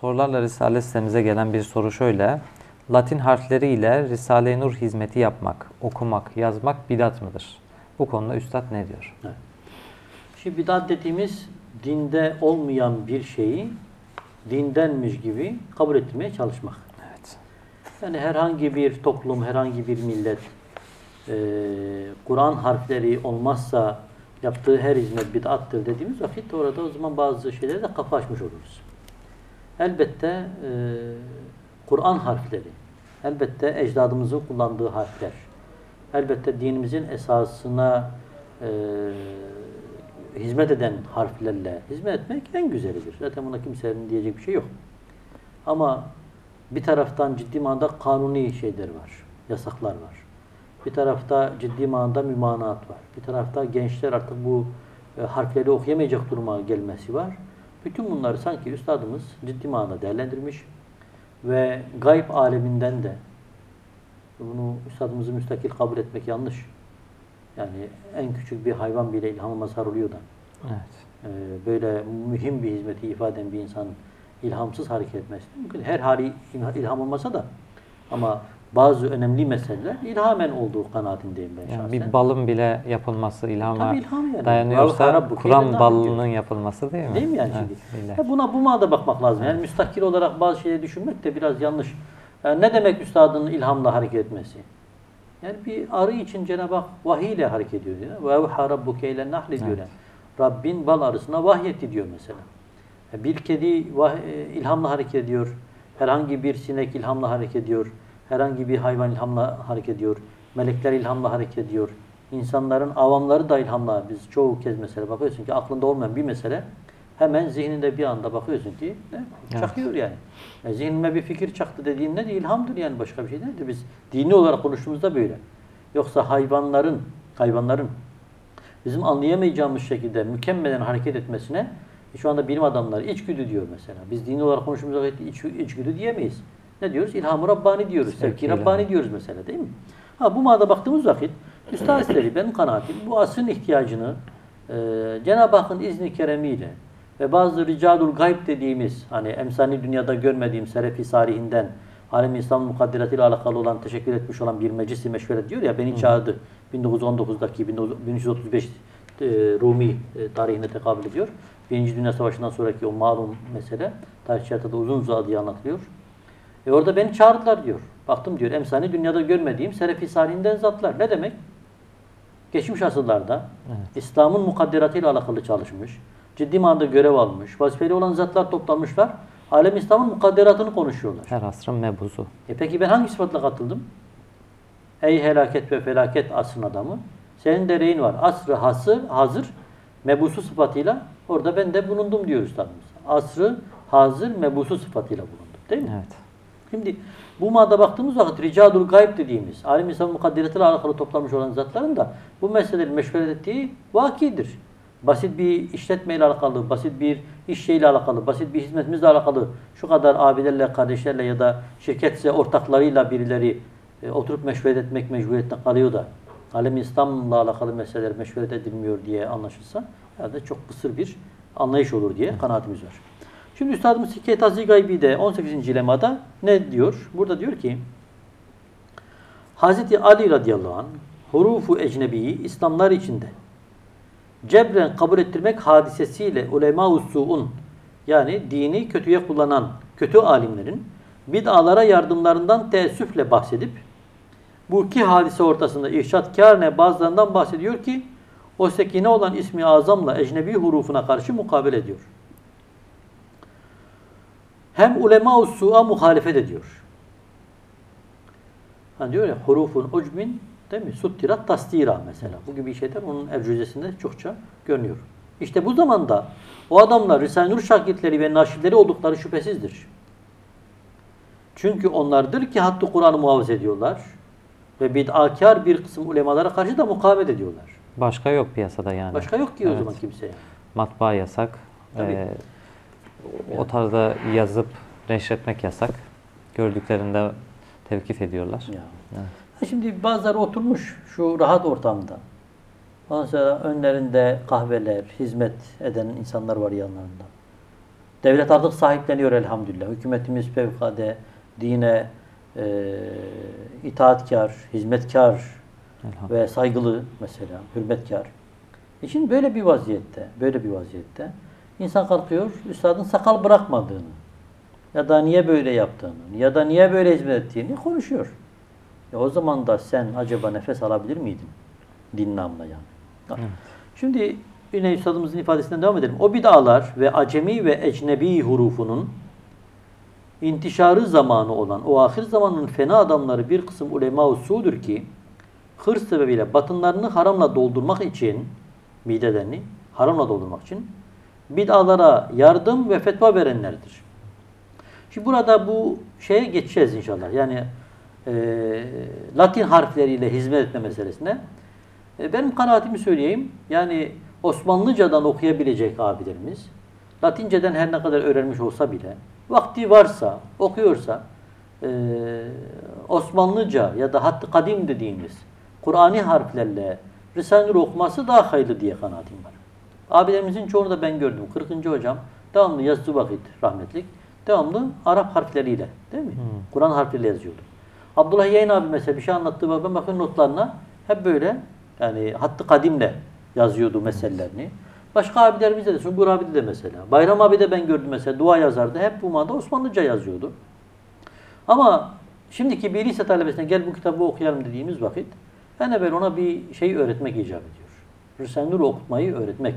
Sorularla Risale sitemize gelen bir soru şöyle. Latin harfleri ile Risale-i Nur hizmeti yapmak, okumak, yazmak bidat mıdır? Bu konuda Üstad ne diyor? Şimdi bidat dediğimiz dinde olmayan bir şeyi dindenmiş gibi kabul ettirmeye çalışmak. Evet. Yani herhangi bir toplum, herhangi bir millet e, Kur'an harfleri olmazsa yaptığı her hizmet bid'attır dediğimiz vakit orada o zaman bazı şeylere de kapı açmış oluruz. Elbette e, Kur'an harfleri, elbette ecdadımızın kullandığı harfler, elbette dinimizin esasına e, hizmet eden harflerle hizmet etmek en güzelidir. Zaten buna kimsenin diyecek bir şey yok. Ama bir taraftan ciddi manada kanuni şeyler var, yasaklar var. Bir tarafta ciddi manada mümanat var. Bir tarafta gençler artık bu e, harfleri okuyamayacak duruma gelmesi var. Bütün bunları sanki üstadımız ciddi manada değerlendirmiş ve gayb aleminden de bunu üstadımızı müstakil kabul etmek yanlış. Yani en küçük bir hayvan bile ilhama mazhar oluyor da. Evet. Ee, böyle mühim bir hizmeti ifade eden bir insan ilhamsız hareket etmesi. Her hali ilham olmasa da ama bazı önemli meseleler ilhamen olduğu kanaatindeyim ben Yani şahsen. bir balın bile yapılması ilhama Tabii ilham yani. dayanıyorsa Kur'an balının yapılması değil mi? Değil mi yani Evet, şimdi? buna bu manada bakmak lazım. Yani müstakil olarak bazı şeyleri düşünmek de biraz yanlış. Yani ne demek üstadın ilhamla hareket etmesi? Yani bir arı için Cenab-ı Hak vahiy ile hareket ediyor. diyor. Ve evha rabbuke ile nahl diyor. Rabbin bal arısına vahyetti diyor mesela. Bir kedi e, ilhamla hareket ediyor. Herhangi bir sinek ilhamla hareket ediyor. Herhangi bir hayvan ilhamla hareket ediyor. Melekler ilhamla hareket ediyor. İnsanların avamları da ilhamla. Biz çoğu kez mesela bakıyorsun ki aklında olmayan bir mesele hemen zihninde bir anda bakıyorsun ki ne? Evet. çakıyor yani. E, zihnime bir fikir çaktı dediğin ne? İlhamdır yani başka bir şey değildir. Biz dini olarak konuştuğumuzda böyle. Yoksa hayvanların hayvanların bizim anlayamayacağımız şekilde mükemmelen hareket etmesine e, şu anda bilim adamları içgüdü diyor mesela. Biz dini olarak konuştuğumuz vakit iç, içgüdü diyemeyiz. Ne diyoruz? İlham-ı Rabbani diyoruz. Sevki. Rabbani diyoruz mesela değil mi? Ha bu manada baktığımız vakit Üstad Hazretleri benim kanaatim bu asrın ihtiyacını e, Cenab-ı Hakk'ın izni keremiyle ve bazı ricadul gayb dediğimiz hani emsani dünyada görmediğim Selefi Sarihinden Alem İslam mukadderatiyle alakalı olan teşekkür etmiş olan bir meclisi meşveret diyor ya beni çağırdı 1919'daki 1335 e, Rumi e, tarihine tekabül ediyor. Birinci Dünya Savaşı'ndan sonraki o malum mesele tarihçi da uzun uzadı diye anlatılıyor. E orada beni çağırdılar diyor. Baktım diyor emsani dünyada görmediğim Selefi Salihinden zatlar. Ne demek? Geçmiş asırlarda İslam'ın mukadderatıyla alakalı çalışmış. Ciddi manada görev almış. Vazifeli olan zatlar toplanmışlar. Alem İslam'ın mukadderatını konuşuyorlar. Her asrın mebuzu. E peki ben hangi sıfatla katıldım? Ey helaket ve felaket asrın adamı. Senin de reyin var. Asrı hasır, hazır, mebusu sıfatıyla orada ben de bulundum diyor üstadımız. Asrı hazır, mebusu sıfatıyla bulundum. Değil mi? Evet. Şimdi bu madde baktığımız vakit ricadul gayb dediğimiz alim İslam mukadderetiyle alakalı toplanmış olan zatların da bu meseleleri meşveret ettiği vakidir. Basit bir işletmeyle alakalı, basit bir iş şeyle alakalı, basit bir hizmetimizle alakalı şu kadar abilerle, kardeşlerle ya da şirketse ortaklarıyla birileri e, oturup meşveret etmek mecburiyetinde kalıyor da alem İslam'la alakalı meseleler meşveret edilmiyor diye anlaşılsa herhalde çok kısır bir anlayış olur diye kanaatimiz var. Şimdi Üstadımız Tazi Gaybi'de 18. lemada ne diyor? Burada diyor ki Hazreti Ali radıyallahu anh hurufu ecnebiyi İslamlar içinde cebren kabul ettirmek hadisesiyle ulema suun yani dini kötüye kullanan kötü alimlerin bid'alara yardımlarından teessüfle bahsedip bu iki hadise ortasında irşatkârne bazılarından bahsediyor ki o sekine olan ismi azamla ecnebi hurufuna karşı mukabele ediyor. Hem ulema su'a muhalefet ediyor. Hani diyor ya hurufun ucmin değil mi? Suttirat tastira mesela. Bu gibi şeyler onun ercüzesinde çokça görünüyor. İşte bu zamanda o adamlar Risale-i Nur şakirtleri ve naşirleri oldukları şüphesizdir. Çünkü onlardır ki hattı Kur'an'ı muhafaza ediyorlar ve bid'akar bir kısım ulemalara karşı da mukavemet ediyorlar. Başka yok piyasada yani. Başka yok ki o Evet. zaman kimseye. Matbaa yasak. Tabii. Ee, o tarzda yazıp neşretmek yasak. Gördüklerinde tevkif ediyorlar. Ya. Evet. Şimdi bazıları oturmuş şu rahat ortamda. Ondan sonra önlerinde kahveler, hizmet eden insanlar var yanlarında. Devlet artık sahipleniyor elhamdülillah. Hükümetimiz fevkalade dine e, itaatkar, hizmetkar ve saygılı mesela, hürmetkar. E şimdi böyle bir vaziyette, böyle bir vaziyette insan kalkıyor, üstadın sakal bırakmadığını ya da niye böyle yaptığını ya da niye böyle hizmet ettiğini konuşuyor. E o zaman da sen acaba nefes alabilir miydin? Din namına yani. Şimdi yine üstadımızın ifadesinden devam edelim. O bid'alar ve acemi ve ecnebi hurufunun intişarı zamanı olan o ahir zamanın fena adamları bir kısım ulema usudur ki hırs sebebiyle batınlarını haramla doldurmak için midelerini haramla doldurmak için bid'alara yardım ve fetva verenlerdir. Şimdi burada bu şeye geçeceğiz inşallah. Yani e, Latin harfleriyle hizmet etme meselesine. E, benim kanaatimi söyleyeyim. Yani Osmanlıcadan okuyabilecek abilerimiz, Latinceden her ne kadar öğrenmiş olsa bile, vakti varsa, okuyorsa, e, Osmanlıca ya da hattı kadim dediğimiz Kur'ani harflerle Risale-i okuması daha hayırlı diye kanaatim var. Abilerimizin çoğunu da ben gördüm. 40. hocam devamlı yazdığı vakit rahmetlik. Devamlı Arap harfleriyle değil mi? Kur'an harfleriyle yazıyordu. Abdullah Yayın abi mesela bir şey anlattığı vakit ben bakın notlarına hep böyle yani hattı kadimle yazıyordu meselelerini. Başka abilerimiz de, Sungur abi de mesela. Bayram abi de ben gördüm mesela dua yazardı. Hep bu manada Osmanlıca yazıyordu. Ama şimdiki bir lise talebesine gel bu kitabı okuyalım dediğimiz vakit en evvel ona bir şey öğretmek icap ediyor. Risale-i Nur okutmayı öğretmek.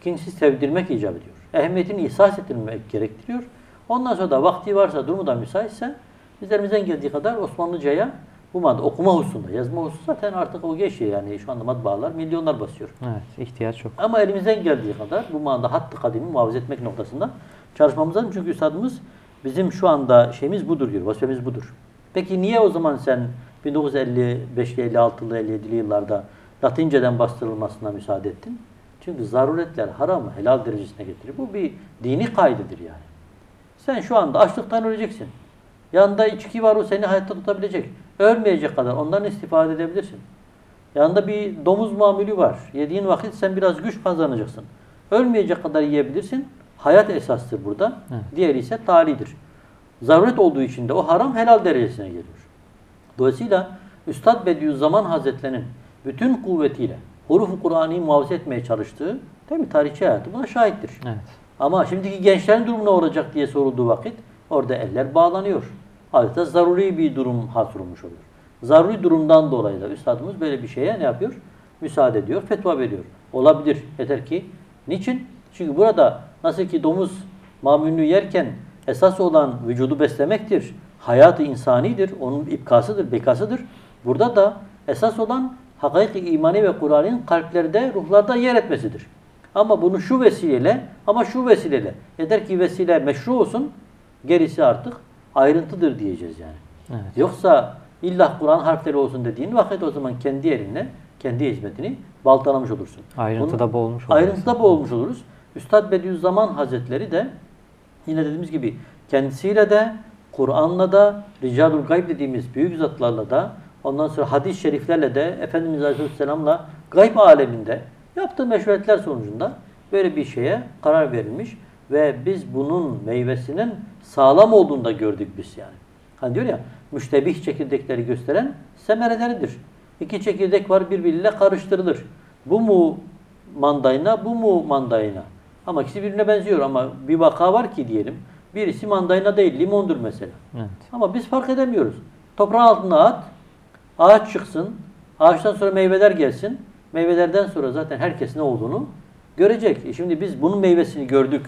İkincisi sevdirmek icap ediyor. Ehemmiyetini ihsas ettirmek gerektiriyor. Ondan sonra da vakti varsa, durumu da müsaitse bizlerimizden geldiği kadar Osmanlıcaya bu manada okuma hususunda, yazma hususunda zaten artık o geçiyor yani şu anda matbaalar milyonlar basıyor. Evet, ihtiyaç çok. Ama elimizden geldiği kadar bu manada hattı kadimi muhafaza etmek noktasında çalışmamız lazım. Çünkü üstadımız bizim şu anda şeyimiz budur diyor, vazifemiz budur. Peki niye o zaman sen 1955'li, 56'lı, 57'li yıllarda Latinceden bastırılmasına müsaade ettin? Çünkü zaruretler haramı helal derecesine getirir. Bu bir dini kaydedir yani. Sen şu anda açlıktan öleceksin. Yanında içki var o seni hayatta tutabilecek. Ölmeyecek kadar ondan istifade edebilirsin. Yanında bir domuz mamülü var. Yediğin vakit sen biraz güç kazanacaksın. Ölmeyecek kadar yiyebilirsin. Hayat esastır burada. Evet. Diğeri ise talidir. Zaruret olduğu için de o haram helal derecesine geliyor. Dolayısıyla Üstad Bediüzzaman Hazretlerinin bütün kuvvetiyle hurufu Kur'an'ı muhafaza etmeye çalıştığı değil mi? Tarihçi hayatı buna şahittir. Evet. Ama şimdiki gençlerin durumu ne olacak diye sorulduğu vakit orada eller bağlanıyor. Adeta zaruri bir durum hasrolmuş oluyor. Zaruri durumdan dolayı da üstadımız böyle bir şeye ne yapıyor? Müsaade ediyor, fetva veriyor. Olabilir. Yeter ki niçin? Çünkü burada nasıl ki domuz mamünlü yerken esas olan vücudu beslemektir. Hayatı insanidir. Onun ipkasıdır, bekasıdır. Burada da esas olan hakiki imani ve Kur'an'ın kalplerde, ruhlarda yer etmesidir. Ama bunu şu vesileyle ama şu vesileyle yeter ki vesile meşru olsun gerisi artık ayrıntıdır diyeceğiz yani. Evet. Yoksa illa Kur'an harfleri olsun dediğin vakit o zaman kendi elinle kendi hizmetini baltalamış olursun. Ayrıntıda Bunu- boğulmuş olursun. Ayrıntıda boğulmuş oluruz. Üstad Bediüzzaman Hazretleri de yine dediğimiz gibi kendisiyle de Kur'an'la da Ricalul Gayb dediğimiz büyük zatlarla da ondan sonra hadis-i şeriflerle de Efendimiz Aleyhisselam'la gayb aleminde yaptığı meşruiyetler sonucunda böyle bir şeye karar verilmiş ve biz bunun meyvesinin sağlam olduğunu da gördük biz yani. Hani diyor ya müştebih çekirdekleri gösteren semereleridir. İki çekirdek var birbiriyle karıştırılır. Bu mu mandayna, bu mu mandayna? Ama ikisi birbirine benziyor ama bir vaka var ki diyelim. Birisi mandayna değil, limondur mesela. Evet. Ama biz fark edemiyoruz. Toprağın altına at, ağaç çıksın, ağaçtan sonra meyveler gelsin. Meyvelerden sonra zaten herkes ne olduğunu görecek. E şimdi biz bunun meyvesini gördük.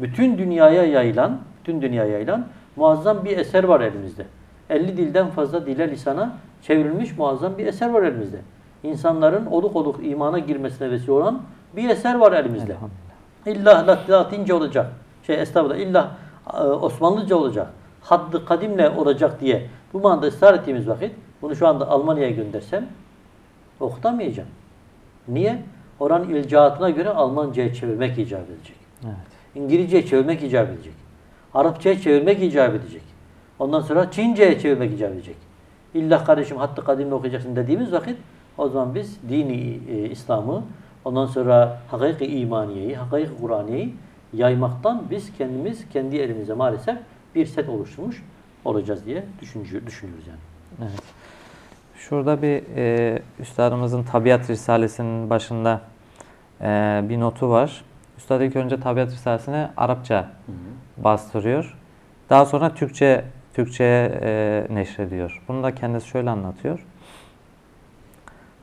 Bütün dünyaya yayılan, bütün dünyaya yayılan muazzam bir eser var elimizde. 50 dilden fazla dile lisana çevrilmiş muazzam bir eser var elimizde. İnsanların oluk oluk imana girmesine vesile olan bir eser var elimizde. İlla Lat- Latince olacak. Şey estağfurullah illa e, Osmanlıca olacak. Haddı kadimle olacak diye bu manada ısrar ettiğimiz vakit bunu şu anda Almanya'ya göndersem okutamayacağım. Niye? Oranın ilcaatına göre Almanca'ya çevirmek icap edecek. Evet. İngilizce'ye çevirmek icap edecek. Arapça'ya çevirmek icap edecek. Ondan sonra Çince'ye çevirmek icap edecek. İlla kardeşim hattı kadimle okuyacaksın dediğimiz vakit o zaman biz dini e, İslam'ı ondan sonra hakiki imaniyeyi, hakiki Kur'aniyeyi yaymaktan biz kendimiz kendi elimize maalesef bir set oluşturmuş olacağız diye düşünüyor, düşünüyoruz yani. Evet. Şurada bir e, üstadımızın Tabiat Risalesi'nin başında e, bir notu var. Üstad ilk önce Tabiat Risalesi'ni Arapça bastırıyor. Daha sonra Türkçe Türkçe'ye e, neşrediyor. Bunu da kendisi şöyle anlatıyor.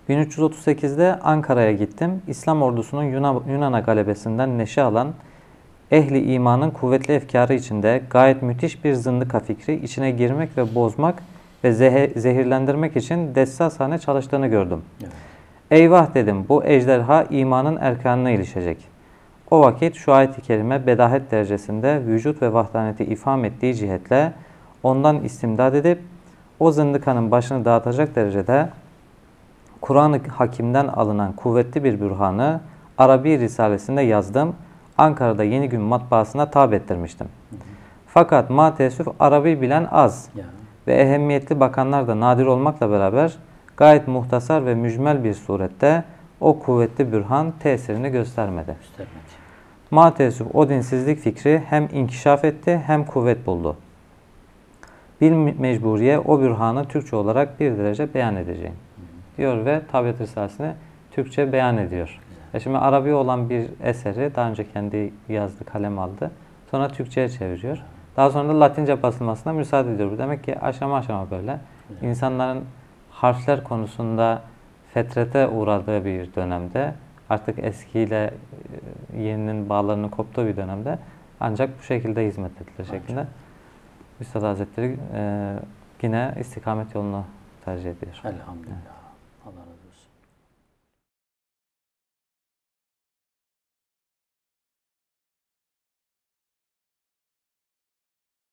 1338'de Ankara'ya gittim. İslam ordusunun Yunan, Yunan'a galebesinden neşe alan ehli imanın kuvvetli efkarı içinde gayet müthiş bir zındıka fikri içine girmek ve bozmak ve zehe- zehirlendirmek için dessashane çalıştığını gördüm. Evet. Eyvah dedim bu ejderha imanın erkanına ilişecek. O vakit şu ayet-i kerime bedahet derecesinde vücut ve vahdaneti ifham ettiği cihetle ondan istimdad edip o zındıkanın başını dağıtacak derecede Kur'an-ı Hakim'den alınan kuvvetli bir bürhanı Arabi Risalesinde yazdım. Ankara'da Yeni Gün matbaasına tab ettirmiştim. Fakat ma teessüf Arabi bilen az Ya. Ve ehemmiyetli bakanlar da nadir olmakla beraber gayet muhtasar ve mücmel bir surette o kuvvetli bürhan tesirini göstermedi. Göstermedi. Ma teessüf o dinsizlik fikri hem inkişaf etti hem kuvvet buldu. Bir mecburiye o bürhanı Türkçe olarak bir derece beyan edeceğim. Diyor ve Tabiat Risalesi'ni Türkçe beyan ediyor. E şimdi Arabi olan bir eseri daha önce kendi yazdı, kalem aldı. Sonra Türkçe'ye çeviriyor. Daha sonra da Latince basılmasına müsaade ediyor. Demek ki aşama aşama böyle. İnsanların harfler konusunda fetrete uğradığı bir dönemde artık eskiyle e, yeninin bağlarının koptuğu bir dönemde ancak bu şekilde hizmet edilir şeklinde. Üstad Hazretleri e, yine istikamet yolunu tercih ediyor. Elhamdülillah.